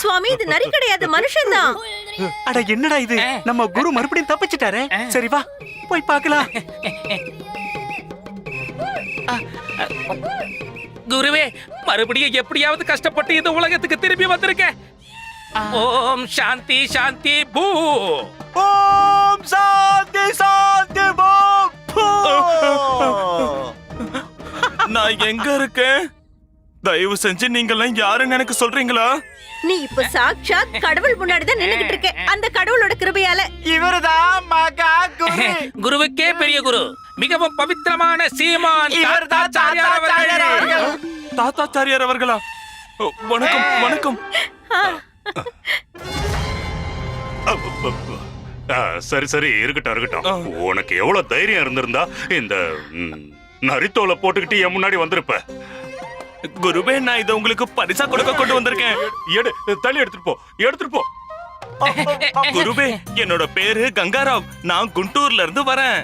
சுவாமி இது நரி கிடையாது மனுஷன்தான். அட என்னடா இது? நம்ம குரு மறுபடியும் தப்பிச்சிட்டாரே. சரி வா. போய் பார்க்கலாம். குருவே மறுபடியும் எப்படியாவது கஷ்டப்பட்டு இந்த உலகத்துக்கு திரும்பி வந்திருக்கேன். ஓம் சாந்தி சாந்தி பூ. ஓம் சாந்தி சாந்தி பாம் நான் எங்க இருக்கேன்? தயவு செஞ்சு நீங்கெல்லாம் யாருன்னு எனக்கு சொல்றீங்களா? நீ இப்ப சாட்சாத் கடவுள் முன்னாடி தான் நின்னுகிட்டு இருக்க. அந்த கடவுளோட கிருபையால. இவர்தான் மகா குரு. குருவுக்கே பெரிய குரு. மிகவும் பவித்திரமான சீமான் இவர்தான் தாத்தாச்சாரியார் தாத்தாச்சாரியார் அவர்கள். அவர்கள். தாத்தாச்சாரியார் அவர்களா? ஓ, வணக்கம் வணக்கம். ஆ, சரி சரி இருக்கட்டும் இருக்கட்டும். உனக்கு எவ்வளவு தைரியம் இருந்திருந்தா இந்த ம், நரித்தோலை போட்டுக்கிட்டு என் முன்னாடி வந்திருப்ப. குருவே நான் இதை உங்களுக்கு பரிசா கொடுக்க கொண்டு வந்திருக்கேன். எடு தள்ளி எடுத்துட்டு போ எடுத்துட்டு போ. குருவே என்னோட பேரு கங்காராவ். நான் குண்டூர்ல இருந்து வரேன்.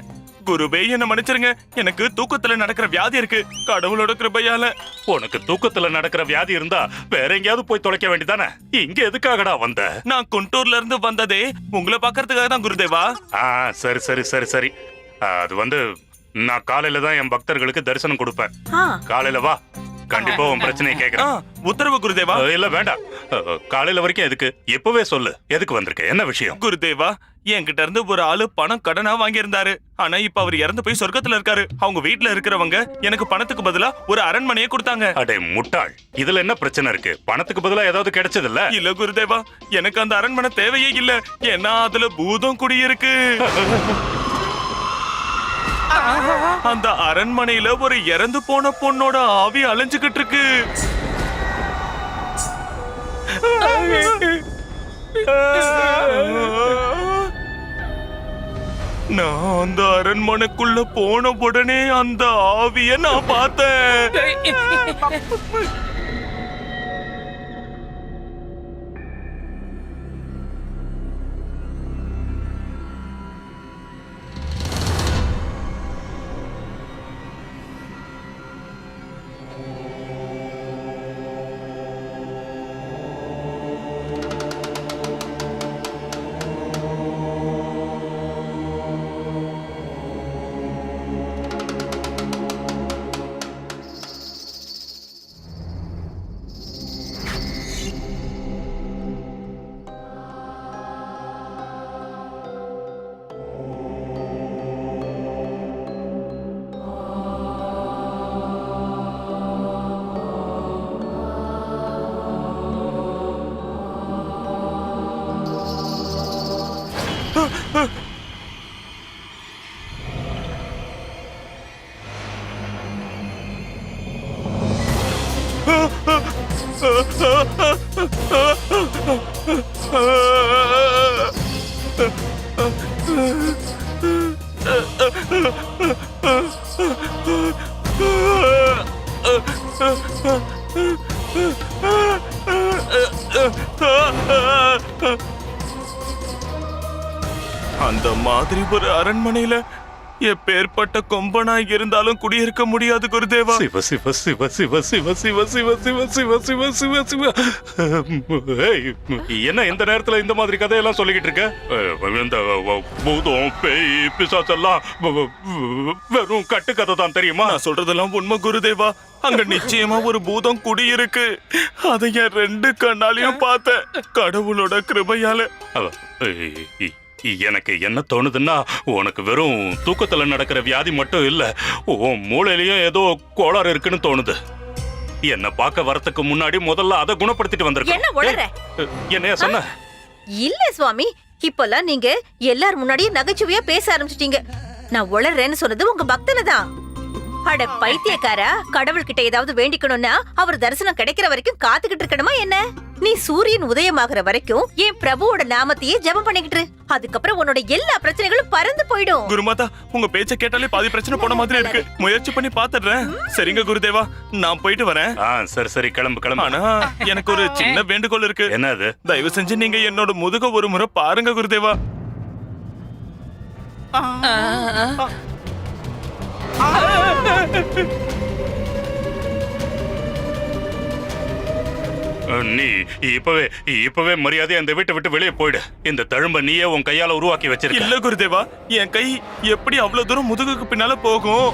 குருவே என்ன மன்னிச்சிருங்க. எனக்கு தூக்கத்துல நடக்கிற வியாதி இருக்கு. கடவுளோட கிருபையால. உனக்கு தூக்கத்துல நடக்கிற வியாதி இருந்தா வேற எங்கேயாவது போய் தொலைக்க வேண்டியதானே? இங்க எதுக்காகடா வந்த? நான் குண்டூர்ல இருந்து வந்ததே உங்களை பாக்குறதுக்காக தான் குருதேவா. ஆ சரி சரி சரி சரி. அது வந்து நான் காலையில தான் என் பக்தர்களுக்கு தரிசனம் கொடுப்பேன். காலையில வா. கண்டிப்பா உன் பிரச்சனையை கேக்குறேன். உத்தரவு குருதேவா. இல்ல வேண்டாம். காலையில வரைக்கும் எதுக்கு? இப்பவே சொல்லு. எதுக்கு வந்திருக்க? என்ன விஷயம்? குருதேவா என்கிட்ட இருந்து ஒரு ஆளு பணம் கடனா வாங்கியிருந்தாரு. ஆனா இப்ப அவர் இறந்து போய் சொர்க்கத்துல இருக்காரு. அவங்க வீட்ல இருக்கிறவங்க எனக்கு பணத்துக்கு பதிலா ஒரு அரண்மனையை கொடுத்தாங்க. அடே முட்டாள். இதுல என்ன பிரச்சனை இருக்கு? பணத்துக்கு பதிலா ஏதாவது கிடைச்சதில்ல? இல்ல குருதேவா எனக்கு அந்த அரண்மனை தேவையே இல்ல. ஏன்னா அதுல பூதம் குடியிருக்கு. அந்த அரண்மனையில ஒரு இறந்து போன பொண்ணோட ஆவி அலைஞ்சுகிட்டு இருக்கு நான் அந்த அரண்மனைக்குள்ள போன உடனே அந்த ஆவிய நான் பார்த்தேன் அந்த மாதிரி ஒரு அரண்மனையில எப்பேற்பட்ட கொம்பனா இருந்தாலும் குடியிருக்க முடியாது குருதேவா சிவ சிவ சிவ சிவ சிவ சிவ சிவ சிவ சிவ சிவ சிவ சிவ என்ன இந்த நேரத்துல இந்த மாதிரி கதையெல்லாம் சொல்லிக்கிட்டு இருக்க இந்த பூதம் பேய் பிசாசெல்லாம் வெறும் கட்டுக்கதை தான் தெரியுமா நான் சொல்றதெல்லாம் உண்மை குருதேவா அங்க நிச்சயமா ஒரு பூதம் குடியிருக்கு அதை என் ரெண்டு கண்ணாலையும் பார்த்தேன் கடவுளோட கிருபையால எனக்கு என்ன தோணுதுன்னா உனக்கு வெறும் தூக்கத்துல நடக்கிற வியாதி மட்டும் இல்ல உன் மூளையிலயும் ஏதோ கோளாறு இருக்குன்னு தோணுது. என்ன பார்க்க வரதுக்கு முன்னாடி முதல்ல அதை குணப்படுத்திட்டு வந்திருக்க என்னையா சொன்ன? இல்ல சுவாமி இப்பெல்லாம் நீங்க எல்லார் முன்னாடியும் நகைச்சுவையா பேச ஆரம்பிச்சிட்டீங்க. நான் உளறேன்னு சொன்னது உங்க பக்தனை தான். அட பைத்தியக்காரா கடவுள் கிட்ட ஏதாவது வேண்டிக்கணும்னா அவர் தரிசனம் கிடைக்கிற வரைக்கும் காத்துக்கிட்டு இருக்கணுமா என்ன? நீ சூரியன் உதயமாகற வரைக்கும் என் பிரபுவோட நாமத்தையே ஜெபம் பண்ணிக்கிட்டு. அதுக்கப்புறம் உன்னோட எல்லா பிரச்சனைகளும் பறந்து போயிடும். குருமாதா உங்க பேச்ச கேட்டாலே பாதி பிரச்சனை போன மாதிரி இருக்கு. முயற்சி பண்ணி பாத்துடுறேன். சரிங்க குருதேவா நான் போயிட்டு வரேன். ஆ சரி சரி கிளம்பு கிளம்பு. ஆனா எனக்கு ஒரு சின்ன வேண்டுகோள் இருக்கு. என்ன அது தயவு செஞ்சு நீங்க என்னோட முதுக ஒரு முறை பாருங்க குருதேவா. நீ இப்பவே இப்பவே மரியாதை அந்த வீட்டை விட்டு வெளியே போயிடு. இந்த தழும்ப நீயே உன் கையால உருவாக்கி வச்சிருக்க. இல்ல குருதேவா. என் கை எப்படி அவ்வளவு தூரம் முதுகுக்கு பின்னால போகும்?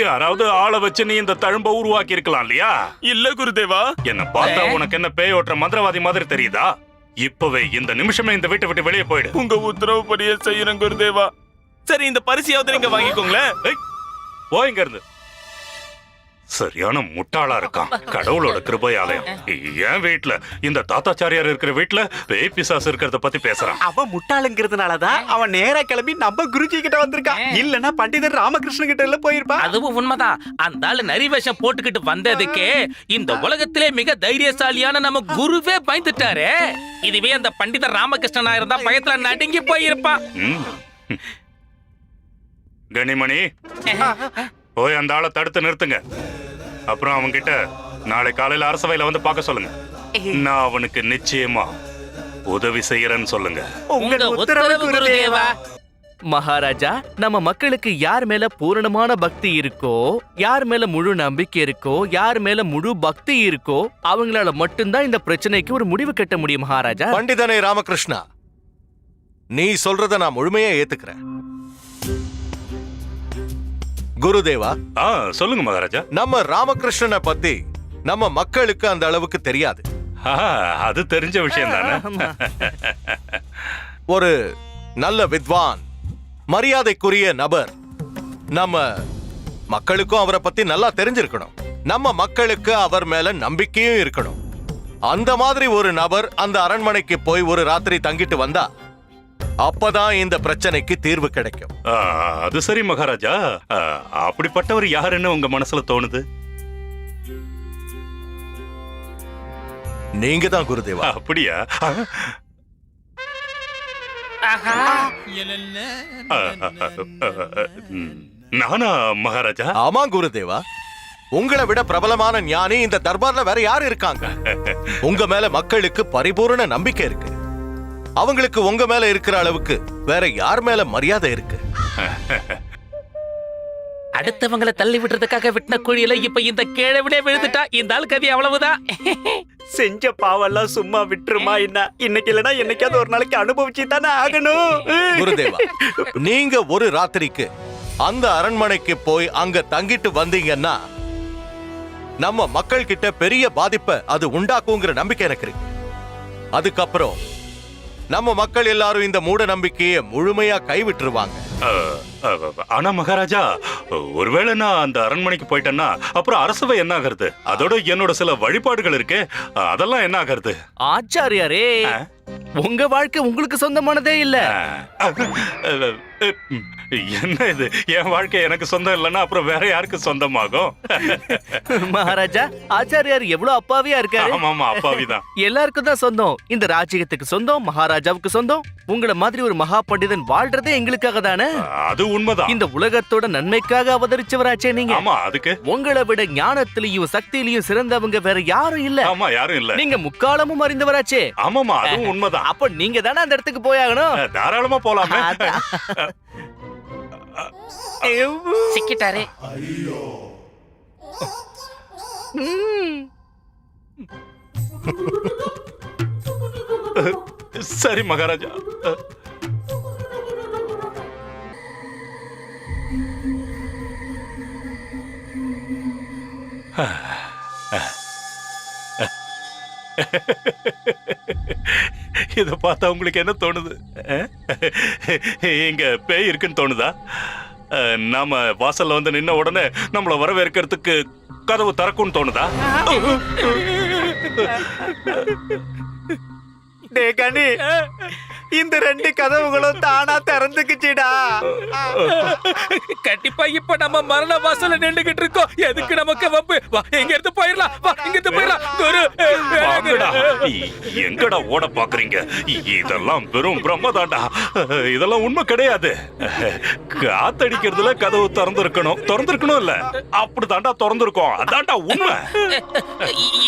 யாராவது ஆளை வச்சு நீ இந்த தழும்ப உருவாக்கி இருக்கலாம் இல்லையா? இல்ல குருதேவா. என்ன பார்த்தா உனக்கு என்ன பேய் ஓட்டுற மந்திரவாதி மாதிரி தெரியுதா? இப்பவே இந்த நிமிஷமே இந்த வீட்டை விட்டு வெளியே போயிடு. உங்க உத்தரவு படியே செய்யறேன் குருதேவா. சரி இந்த பரிசையாவது நீங்க வாங்கிக்கோங்களேன். ஏய், போ இங்க இருந்து. சரியான முட்டாளா இருக்கான் கடவுளோட கிருபையாலயம். என் வீட்ல இந்த தாத்தாச்சாரியார் இருக்கிற வீட்ல பேய் பிசாசு இருக்கிறத பத்தி பேசுறான். அவன் முட்டாளுங்கிறதுனாலதான் அவன் நேரா கிளம்பி நம்ம குருஜி கிட்ட வந்திருக்கான் இல்லனா பண்டிதர் ராமகிருஷ்ணன் கிட்ட எல்லாம் போயிருப்பான் அதுவும் உண்மைதான். அந்த ஆளு நரி வேஷம் போட்டுக்கிட்டு வந்ததுக்கே இந்த உலகத்திலே மிக தைரியசாலியான நம்ம குருவே பயந்துட்டாரே. இதுவே அந்த பண்டிதர் ராமகிருஷ்ணனா இருந்தா பயத்துல நடுங்கி போயிருப்பான். கனிமணி போய் அந்த ஆளை தடுத்து நிறுத்துங்க. அப்புறம் அவன்கிட்ட நாளை காலையில அரசவையில வந்து பார்க்க சொல்லுங்க. நான் அவனுக்கு நிச்சயமா உதவி செய்யறேன்னு சொல்லுங்க. உங்கள் உங்க உத்தரவு குருதேவா. மகாராஜா நம்ம மக்களுக்கு யார் மேல பூரணமான பக்தி இருக்கோ யார் மேல முழு நம்பிக்கை இருக்கோ யார் மேல முழு பக்தி இருக்கோ அவங்களால மட்டும்தான் இந்த பிரச்சனைக்கு ஒரு முடிவு கட்ட முடியும் மகாராஜா. பண்டிதனை ராமகிருஷ்ணா நீ சொல்றத நான் முழுமையா ஏத்துக்கிறேன். குருதேவா? ஆ சொல்லுங்க மகாராஜா. நம்ம ராமகிருஷ்ணனை பத்தி நம்ம மக்களுக்கு அந்த அளவுக்கு தெரியாது. அது தெரிஞ்ச விஷயம் தானே. ஒரு நல்ல வித்வான் மரியாதைக்குரிய நபர். நம்ம மக்களுக்கும் அவரை பத்தி நல்லா தெரிஞ்சிருக்கணும். நம்ம மக்களுக்கு அவர் மேல நம்பிக்கையும் இருக்கணும். அந்த மாதிரி ஒரு நபர் அந்த அரண்மனைக்கு போய் ஒரு ராத்திரி தங்கிட்டு வந்தா அப்பதான் இந்த பிரச்சனைக்கு தீர்வு கிடைக்கும். ஆ, அது சரி மகாராஜா. அப்படிப்பட்டவர் யாருன்னு உங்க மனசுல தோணுது? நீங்க தான் குருதேவா. அப்படியா. நானா மகாராஜா? ஆமா குருதேவா. உங்களை விட பிரபலமான ஞானி இந்த தர்பார்ல வேற யாரு இருக்காங்க? உங்க மேல மக்களுக்கு பரிபூரண நம்பிக்கை இருக்கு. அவங்களுக்கு உங்க மேல இருக்கிற அளவுக்கு வேற யார் மேல மரியாதை இருக்கு? அடுத்தவங்கள தள்ளி விடுறதுக்காக விட்டின குழியில இப்ப இந்த கிழவிலே விழுந்துட்டா இந்த ஆள் கதி அவ்வளவுதான். செஞ்ச பாவெல்லாம் சும்மா விட்டுருமா என்ன? இன்னைக்கு இல்லனா என்னைக்காவது ஒரு நாளைக்கு அனுபவிச்சு தானே ஆகணும். குருதேவா நீங்க ஒரு ராத்திரிக்கு அந்த அரண்மனைக்கு போய் அங்க தங்கிட்டு வந்தீங்கன்னா நம்ம மக்கள் கிட்ட பெரிய பாதிப்பை அது உண்டாக்குங்கிற நம்பிக்கை எனக்கு இருக்கு. அதுக்கப்புறம் நம்ம மக்கள் எல்லாரும் இந்த மூட நம்பிக்கையை முழுமையா கைவிட்டுருவாங்க. ஆனா மகாராஜா ஒருவேளை நான் அந்த அரண்மனைக்கு போயிட்டேன்னா அப்புறம் அரசவை என்ன ஆகிறது அதோட என்னோட சில வழிபாடுகள் இருக்கு அதெல்லாம் என்ன ஆகிறது ஆச்சாரியாரே உங்க வாழ்க்கை உங்களுக்கு சொந்தமானதே இல்ல. என்ன இது? என் வாழ்க்கை எனக்கு சொந்தம் இல்லைன்னா அப்புறம் வேற யாருக்கு சொந்தமாகும்? மகாராஜா ஆச்சாரியார் எவ்வளவு அப்பாவியா இருக்காரு? ஆமா ஆமா அப்பாவிதான். எல்லாருக்கும் தான் சொந்தம். இந்த ராஜ்யத்துக்கு சொந்தம் மகாராஜாவுக்கு சொந்தம். உங்கள மாதிரி ஒரு மகா பண்டிதன் வாழ்றதே எங்களுக்காக தானே? அது உண்மைதான். இந்த உலகத்தோட நன்மைக்காக அவதரிச்சவராச்சே நீங்க? ஆமா அதுக்கு. உங்களை விட ஞானத்திலையும் சக்தியிலையும் சிறந்தவங்க வேற யாரும் இல்ல. ஆமா யாரும் இல்ல. நீங்க முக்காலமும் அறிந்தவராச்சே. ஆமாமா அதுவும் உண்மைதான். அப்ப நீங்க தானே அந்த இடத்துக்கு போயாகணும்? தாராளமா போலாமே. சிக்கிட்டாரே. சரி மகாராஜா. இத பார்த்தா உங்களுக்கு என்ன தோணுது? இங்க பேய் இருக்குன்னு தோணுதா? நாம வாசல்ல வந்து நின்ன உடனே நம்மள வரவேற்கிறதுக்கு கதவு திறக்கும்னு தோணுதா? டே கனி இந்த ரெண்டு கதவுகளும் தானா திறந்துக்குச்சுடா. கண்டிப்பா இப்ப நம்ம மரண வாசல நின்னுகிட்டு இருக்கோம். எதுக்கு நமக்கு வம்பு? எங்க இங்க இருந்து போயிடலாம் வா இங்க இருந்து போயிடலாம் குரு வாங்கடா இ- எங்கடா ஓட பாக்குறீங்க? இதெல்லாம் வெறும் பிரம்மதாண்டா. இதெல்லாம் உண்மை கிடையாது. காத்தடிக்கிறதுல கதவு திறந்திருக்கணும். திறந்திருக்கணும் இல்ல. அப்படிதாண்டா திறந்திருக்கோம். அதான்டா உண்மை.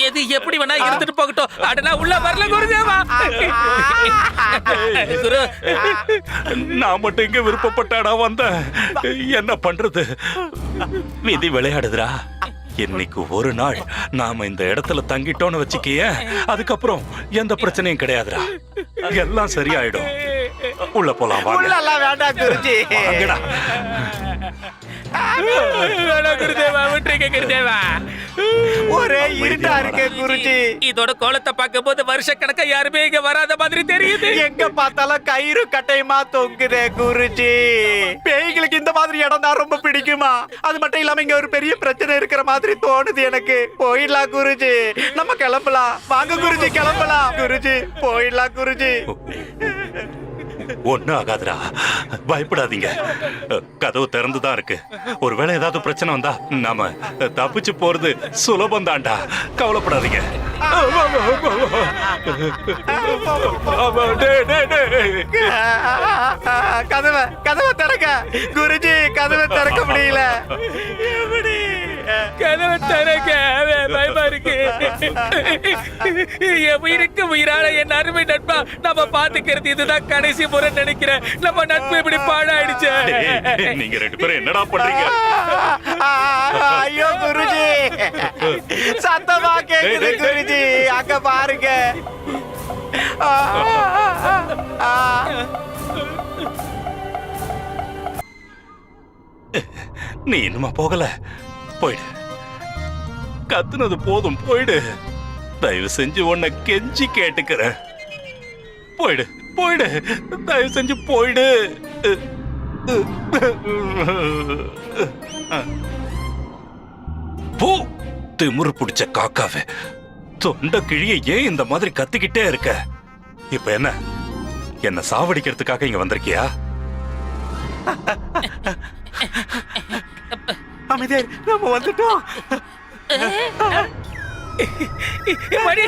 எது எப்படி வேணா இருந்துட்டு போகட்டும். அட நான் உள்ள வரல குருதேவா. குரு. நான் மட்டும் இங்க விருப்பப்பட்டாடா வந்தேன். என்ன பண்றது? விதி விளையாடுதுடா. இன்னைக்கு ஒரு நாள் நாம இந்த இடத்துல தங்கிட்டோம்னு வச்சுக்கிய அதுக்கப்புறம் எந்த பிரச்சனையும் கிடையாதுடா. எல்லாம் சரியாயிடும். உள்ள போலாம் வாங்க. வேண்டாம் குருஜி. வாங்கடா. வேணாம் குருதேவா விட்டுருங்க குருதேவா ஒரே இருட்டா இருக்கு குருஜி. இதோட கோலத்தை பார்க்கும்போது வருஷக்கணக்கா யாருமே இங்க வராத மாதிரி தெரியுது. எங்க பார்த்தாலும் கயிறு கட்டையுமா தொங்குதே குருஜி. பேய்களுக்கு இந்த மாதிரி இடம் தான் ரொம்ப பிடிக்குமா? அது மட்டும் இல்லாம இங்க ஒரு பெரிய பிரச்சனை இருக்கிற மாதிரி தோணுது எனக்கு. போயிடலாம் குருஜி. நம்ம கிளம்பலாம். வாங்க குருஜி கிளம்பலாம். குருஜி போயிடலாம் குருஜி. ஒண்ணும் ஆகாதுடா. பயப்படாதீங்க. கதவு திறந்து தான் இருக்கு. ஒருவேளை ஏதாவது பிரச்சனை வந்தா நாம தப்பிச்சு போறது சுலபம் தான்டா கவலைப்படாதீங்க. கதவை கதவை திறக்க. குருஜி கதவை திறக்க முடியல. எப்படி கதவை திறக்க பயமா இருக்கு. என் உயிருக்கு உயிரான என் அருமை நட்பா நம்ம பாத்துக்கிறது இதுதான் கடைசி முறை நினைக்கிறேன். நம்ம நட்பு இப்படி பாழாயிடுச்சு. நீங்க ரெண்டு பேரும் என்னடா பண்றீங்க? ஐயோ குருஜி. சத்தமா கேக்குது குருஜி. அங்க பாருங்க. நீ இன்னுமா போகல? போயிடு. கத்துனது போதும் போயிடு. தயவு செஞ்சு உன்னை கெஞ்சி கேட்டுக்கிறேன். போயிடு போயிடு. தயவு செஞ்சு போயிடு. போ திமிரு பிடிச்ச காக்காவே. தொண்டை கிழிய ஏன் இந்த மாதிரி கத்திக்கிட்டே இருக்க? இப்ப என்ன? என்ன சாவடிக்கிறதுக்காக இங்க வந்திருக்கியா? அமைதியா இரு. நம்ம வந்துட்டோம். மணி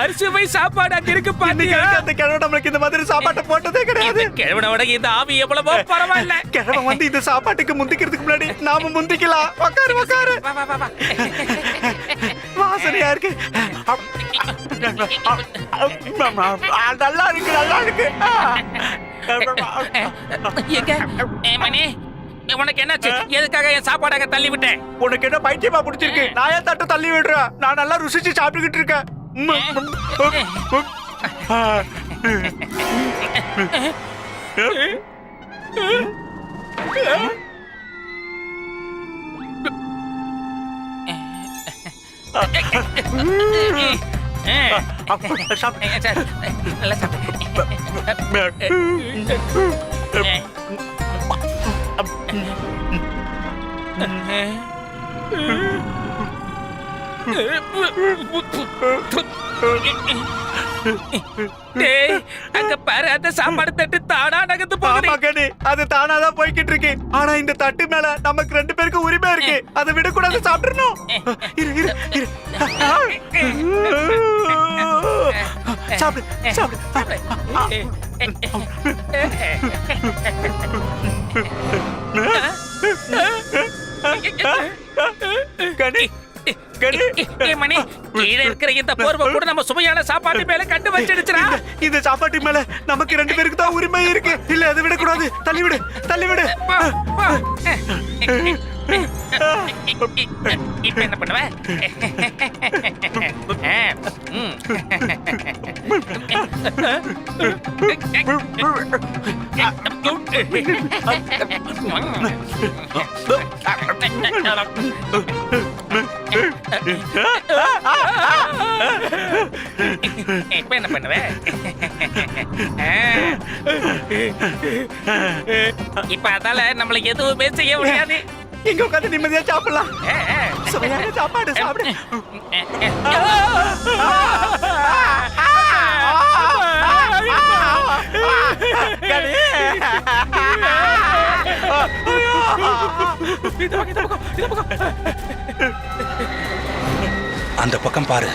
அரிசி போய் சாப்பாடு அங்க இருக்கு பாத்தீங்க அந்த கிழவன் நம்மளுக்கு இந்த மாதிரி சாப்பாட்டை போட்டதே கிடையாது. கிழவனோட இந்த ஆவி எவ்வளவோ பரவாயில்ல. கிழவன் வந்து இந்த சாப்பாட்டுக்கு முந்திக்கிறதுக்கு முன்னாடி நாம முந்திக்கலாம். உக்காரு உக்காரு. வாசனையா இருக்கு. நல்லா இருக்கு நல்லா இருக்கு. எங்க? மணி உனக்கு என்னாச்சு எதுக்காக என் சாப்பாடு அங்க தள்ளி விட்டேன் உனக்கு என்ன பைத்தியமா பிடிச்சிருக்கு நான் ஏன் தட்டு தள்ளி விடுறேன் நான் நல்லா ருசிச்சு சாப்பிட்டுக்கிட்டு இருக்கேன் ம், ம், டேய் அங்க பாரு அந்த சாப்பாடு தட்டு தானா நகர்ந்து போகுது. ஆமா கண்ணு. அது தானாதான் போய்கிட்டு இருக்கு. ஆனா இந்த தட்டு மேல நமக்கு ரெண்டு பேருக்கு உரிமை இருக்கு. அதை விடக்கூடாது சாப்பிடணும் இரு இரு இரு. சாப்பிடு சாப்பிடு கண்ணு கண்ணு ஏய் மணி கீழே இருக்கிற இந்த போர்வை கூட நம்ம சுவையான சாப்பாட்டு மேல கண்டு வச்சிடுச்சுடா. இந்த- சாப்பாட்டு மேல நமக்கு ரெண்டு பேருக்கு தான் உரிமை இருக்கு. இல்ல அதை விடக்கூடாது. தள்ளி விடு தள்ளி விடு. இப்ப என்ன பண்ணுவ? ம். இப்ப என்ன பண்ணுவ இப்ப அதால நம்மள எதுவுமே செய்ய முடியாது இங்க உட்காந்து நிம்மதியா சாப்பிடலாம். சுவையான சாப்பாடு சாப்பிடு அந்த பக்கம் பாரு.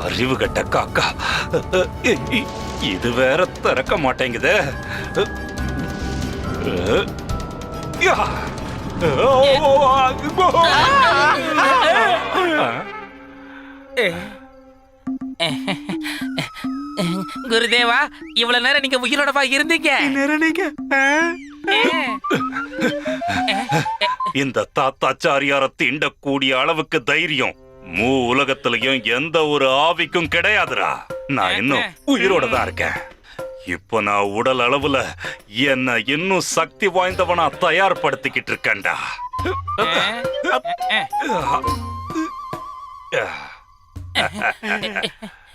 அறிவு கட்ட காக்கா. இது வேற திறக்க மாட்டேங்குது. யா. குருதேவா இவ்வளவு நேரம் நீங்க உயிரோடவா இருந்தீங்க? இந்த தாத்தாச்சாரியார தீண்டக்கூடிய அளவுக்கு தைரியம். மூ உலகத்திலையும் எந்த ஒரு ஆவிக்கும் கிடையாதுடா. நான் இன்னும் உயிரோட தான் இருக்கேன். இப்போ நான் உடல் அளவுல என்ன இன்னும் சக்தி வாய்ந்தவனா தயார்படுத்திக்கிட்டு இருக்கேன்டா.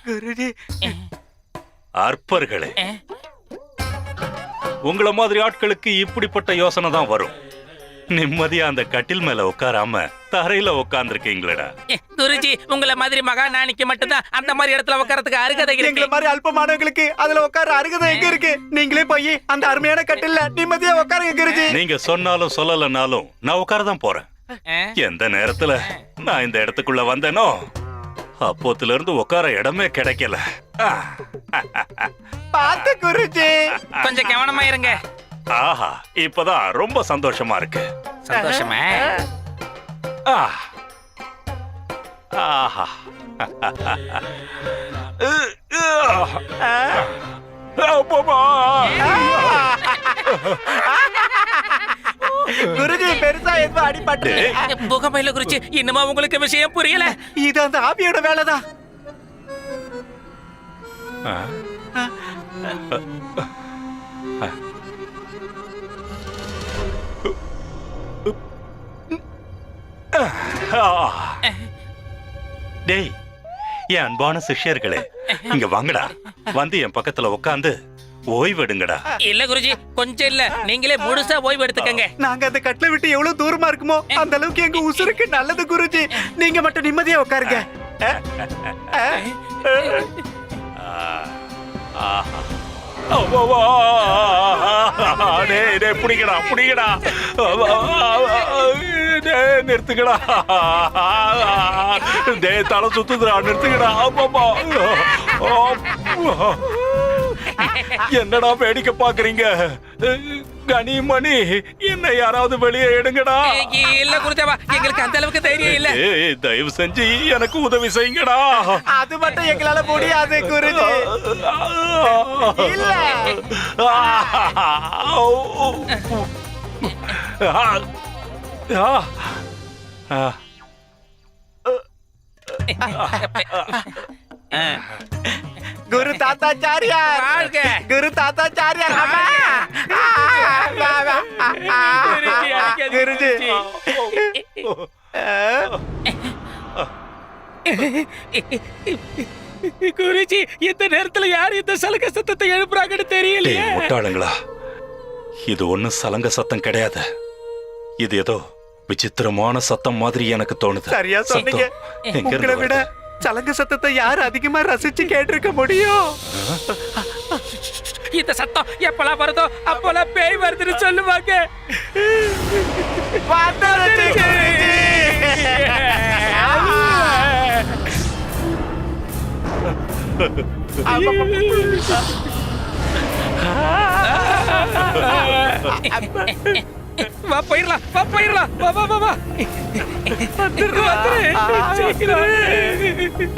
குருஜி அற்பர்களே. உங்கள மாதிரி ஆட்களுக்கு இப்படிப்பட்ட யோசனை தான் வரும். நிம்மதியா அந்த கட்டில் மேல உட்காராம தரையில உட்கார்ந்துருக்கீங்களடா. குருஜி உங்களை மாதிரி மகாநாணிக்கு மட்டும்தான் அந்த மாதிரி இடத்துல உட்காரத்துக்கு அருகதை எங்களை மாதிரி அல்பமானவங்களுக்கு அதுல உட்கார அருகதை எங்க இருக்கு? நீங்களே போய் அந்த அருமையான கட்டில்ல நிம்மதியா உட்காருங்க குருஜி. நீங்க சொன்னாலும் சொல்லலனாலும் நான் உட்கார தான் போறேன் எந்த நேரத்துல நான் இந்த இடத்துக்குள்ள வந்தேனோ? அப்போத்துல இருந்து உட்கார இடமே கிடைக்கல பார்த்து குருஜி கொஞ்சம் கவனமா இருங்க ஆஹா இப்பதான் ரொம்ப சந்தோஷமா இருக்கு சந்தோஷமா ஆ. ஆஹா அப்பப்பா. குருஜி பெருசா எதுவும் அடிபட்டு புகமையில குருஜி இன்னுமா உங்களுக்கு விஷயம் புரியல. இது அந்த ஆவியோட வேலைதான். ஆ. ஆ. டேய் என் அன்பான சிஷ்யர்களே இங்க வாங்கடா. வந்து என் பக்கத்துல உட்காந்து ஓய்வெடுங்கடா இல்ல குருஜி கொஞ்சம் இல்ல நீங்களே முழுசா ஓய்வு எடுத்துக்கங்க நாங்க அந்த கட்டில விட்டு எவ்வளவு தூரமா இருக்குமோ அந்த அளவுக்கு எங்க உசுருக்கு நல்லது குருஜி நீங்க மட்டும் நிம்மதியா உட்காருங்க ஆஹா. அவ்வா. டேய், டேய், புடிங்கடா புடிங்கடா டேய், நிறுத்துங்கடா டேய் தலை சுத்துதுடா நிறுத்துங்கடா அப்பப்பா. என்னடா வேடிக்கை பாக்குறீங்க கனிமணி என்ன யாராவது வெளியே எடுங்கடா இல்ல குருதேவா எங்களுக்கு அந்த அளவுக்கு தைரியம் இல்ல ஏய், தயவு செஞ்சு எனக்கு உதவி செய்யுங்கடா அது மட்டும் எங்களால முடியாது குருஜி இல்ல. குரு தாத்தாச்சாரியார் வாழ்க. குரு தாத்தாச்சாரியார். குருஜி, குருஜி இந்த நேரத்துல யார் இந்த சலக சத்தத்தை எழுப்புறாங்கன்னு தெரியலையே முட்டாளுங்களா இது ஒண்ணும் சலங்க சத்தம் கிடையாது இது ஏதோ விசித்திரமான சத்தம் மாதிரி எனக்கு தோணுது சரியா சொன்னீங்க சத்தம் எங்க உங்களை இருந்து விட? சலங்க சத்தத்தை யார் அதிகமா ரசிச்சு கேட்டிருக்க முடியும்? இந்த சத்தம் எப்பலாம் வருதோ அப்பலாம் பேய் வருதுன்னு சொல்லுவாங்க. குருஜி. வா போயிடலாம். வா போயிடலாம். வா வா வா வா. வந்துரு வந்துரு சீக்கிரம்!